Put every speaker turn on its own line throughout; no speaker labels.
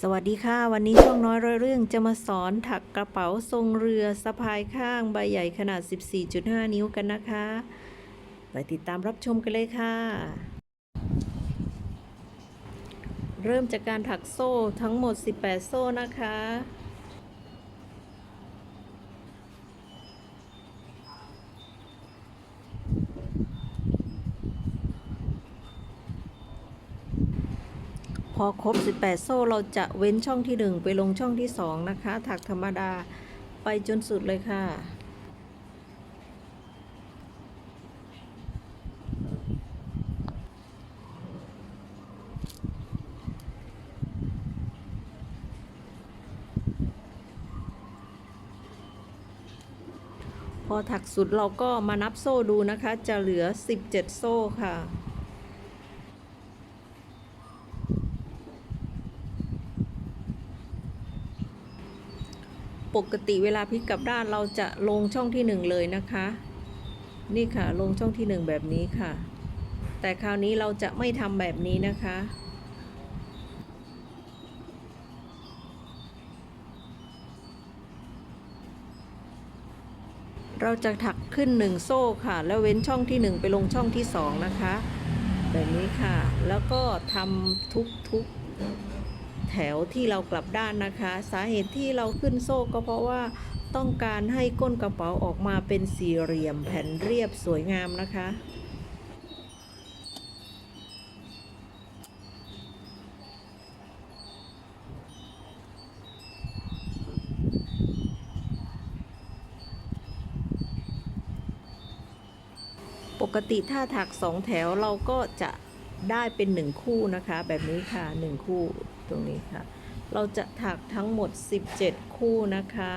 สวัสดีค่ะ วันนี้ช่องน้อยร้อยเรื่องจะมาสอนถักกระเป๋าทรงเรือสะพายข้างใบใหญ่ขนาด 14.5 นิ้วกันนะคะ ไปติดตามรับชมกันเลยค่ะ เริ่มจากการถักโซ่ทั้งหมด 18 โซ่นะคะ อครบ 18 โซ่เราจะเว้นช่องที่ 1 ไปลงช่องที่ 2 นะคะ ถักธรรมดาไปจนสุดเลยค่ะ พอถักสุดเราก็มานับโซ่ดูนะคะ จะเหลือ 17 โซ่ค่ะ ปกติเวลาพลิกกลับด้านเราจะลงช่องที่หนึ่งเลยนะคะ นี่ค่ะลงช่องที่หนึ่งแบบนี้ค่ะ แต่คราวนี้เราจะไม่ทำแบบนี้นะคะ เราจะถักขึ้นหนึ่งโซ่ค่ะ แล้วเว้นช่องที่หนึ่งไปลงช่องที่สองนะคะ แบบนี้ค่ะ แล้วก็ทำทุกๆ แถวที่เรากลับด้านนะคะ สาเหตุที่เราขึ้นโซ่ก็เพราะว่าต้องการให้ก้นกระเป๋าออกมาเป็นสี่เหลี่ยมแผ่นเรียบสวยงามนะคะ ปกติถ้าถักสองแถวเราก็จะ ได้เป็นหนึ่งคู่นะคะ แบบนี้ค่ะหนึ่งคู่ตรงนี้ค่ะ เราจะถักทั้งหมด 17 คู่นะคะ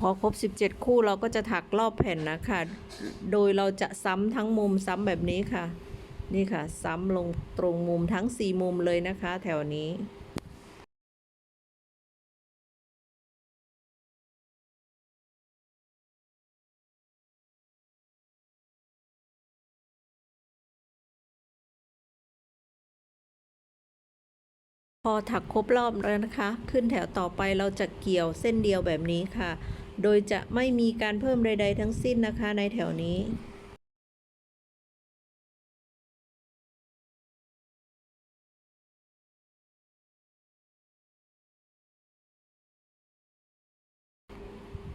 พอครบ 17 คู่เราก็จะถักรอบแผ่นนะคะ โดยเราจะซ้ำทั้งมุมซ้ำแบบนี้ค่ะ นี่ค่ะ ซ้ำลงตรงมุมทั้ง 4 มุมเลยนะคะ แถวนี้พอถักครบรอบแล้วนะคะ ขึ้นแถวต่อไปเราจะเกี่ยวเส้นเดียวแบบนี้ค่ะ โดยจะไม่มีการเพิ่มใด ๆ ทั้งสิ้นนะคะในแถวนี้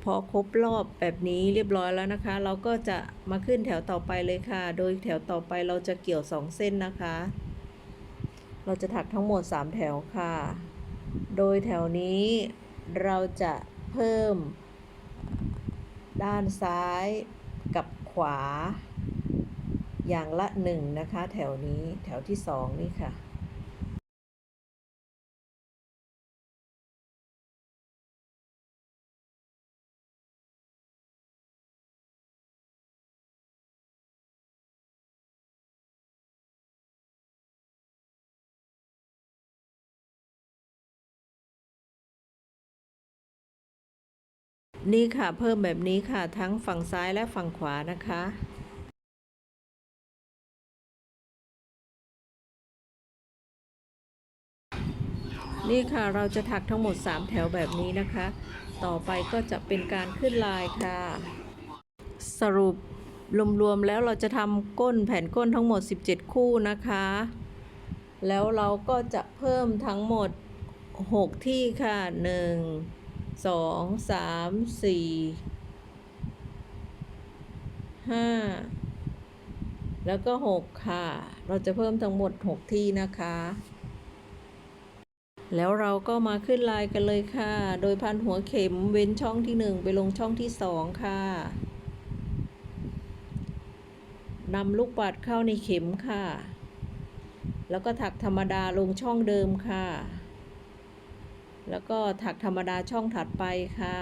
พอครบรอบแบบนี้เรียบร้อยแล้วนะคะ เราก็จะมาขึ้นแถวต่อไปเลยค่ะ โดยแถวต่อไปเราจะเกี่ยว 2 เส้นนะคะ เราจะถักทั้งหมด 3 แถวค่ะ โดยแถวนี้เราจะเพิ่ม ด้านซ้ายกับขวา อย่างละหนึ่งนะคะ แถวนี้แถวที่สองนี่ค่ะ นี่ค่ะเพิ่มแบบนี้ค่ะทั้งฝั่งซ้ายและฝั่งขวานะคะนี่ค่ะเราจะถักทั้งหมด 3 แถวแบบนี้นะคะ ต่อไปก็จะเป็นการขึ้นลายค่ะ สรุปรวมๆแล้วเราจะทำก้นแผ่นก้นทั้งหมด 17 คู่นะคะ แล้วเราก็จะเพิ่มทั้งหมด 6 ที่ค่ะ 1 สองสามสี่ห้าแล้วก็หกค่ะ เราจะเพิ่มทั้งหมดหกที่นะคะ แล้วเราก็มาขึ้นลายกันเลยค่ะ โดยพันหัวเข็มเว้นช่องที่หนึ่งไปลงช่องที่สองค่ะนำลูกปัดเข้าในเข็มค่ะ แล้วก็ถักธรรมดาลงช่องเดิมค่ะ แล้วก็ถักธรรมดาช่องถัดไปค่ะ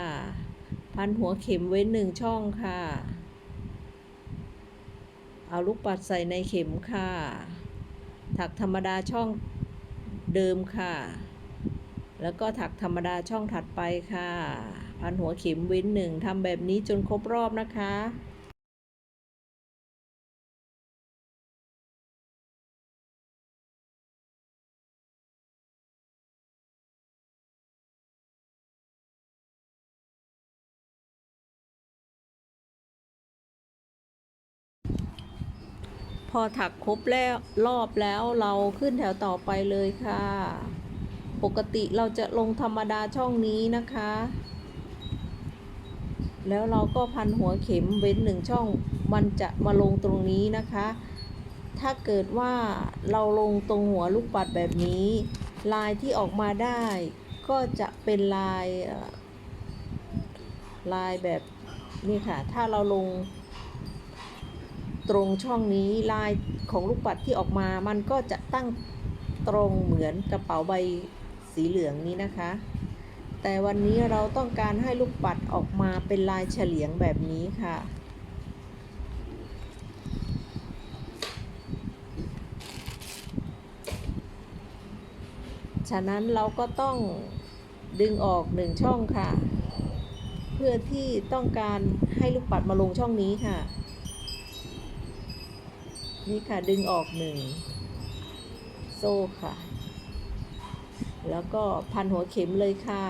พันหัวเข็มเว้นหนึ่งช่องค่ะ เอาลูกปัดใส่ในเข็มค่ะ ถักธรรมดาช่องเดิมค่ะ แล้วก็ถักธรรมดาช่องถัดไปค่ะ พันหัวเข็มเว้นหนึ่งทำแบบนี้จนครบรอบนะคะ พอถักครบแล้วรอบแล้วเราขึ้นแถวต่อไปเลยค่ะ ปกติเราจะลงธรรมดาช่องนี้นะคะ แล้วเราก็พันหัวเข็มเว้นหนึ่งช่อง มันจะมาลงตรงนี้นะคะ ถ้าเกิดว่าเราลงตรงหัวลูกปัดแบบนี้ ลายที่ออกมาได้ ก็จะเป็นลายลายแบบนี่ค่ะ ถ้าเราลง ตรงช่องนี้ลายของลูกปัดที่ออกมามันก็จะตั้งตรงเหมือนกระเป๋าใบสีเหลืองนี้นะคะ แต่วันนี้เราต้องการให้ลูกปัดออกมาเป็นลายเฉลียงแบบนี้ค่ะ ฉะนั้นเราก็ต้องดึงออกหนึ่งช่องค่ะ เพื่อที่ต้องการให้ลูกปัดมาลงช่องนี้ค่ะ นี่ค่ะดึงออกหนึ่งโซ่ค่ะ แล้วก็พันหัวเข็มเลยค่ะ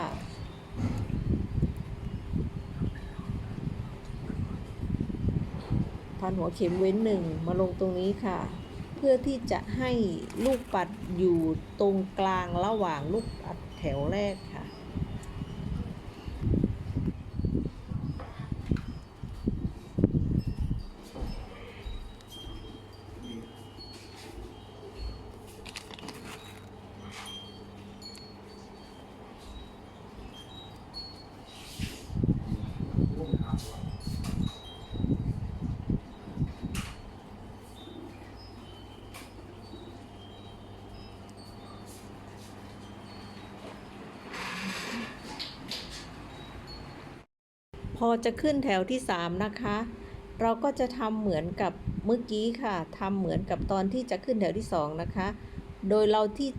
พันหัวเข็มเว้นหนึ่งมาลงตรงนี้ค่ะ เพื่อที่จะให้ลูกปัดอยู่ตรงกลางระหว่างลูกปัดแถวแรกค่ะ พ อจะขึ้นแถวที่ 3 นะคะ เราก็จะทำเหมือนกับเมื่อกี้ค่ะทำเหมือนกับตอนที่จะขึ้นแถวที่ 2 นะคะ โดยเราที่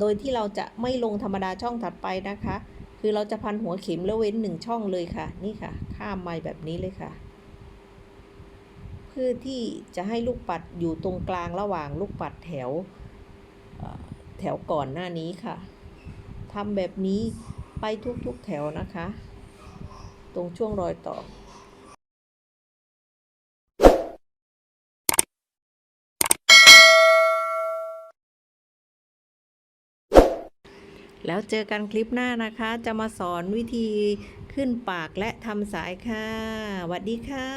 โดยที่เราจะไม่ลงธรรมดาช่องถัดไปนะคะ คือเราจะพันหัวเข็มแล้วเว้นหนึ่งช่องเลยค่ะ นี่ค่ะ ข้ามมาแบบนี้เลยค่ะ เพื่อที่จะให้ลูกปัดอยู่ตรงกลางระหว่างลูกปัดแถวแถวก่อนหน้านี้ค่ะทำแบบนี้ไปทุกๆแถวนะคะ รงช่วงรอยต่อ แล้วเจอกันคลิปหน้านะคะ จะมาสอนวิธีขึ้นปากและทำสายค่ะสวัสดีค่ะ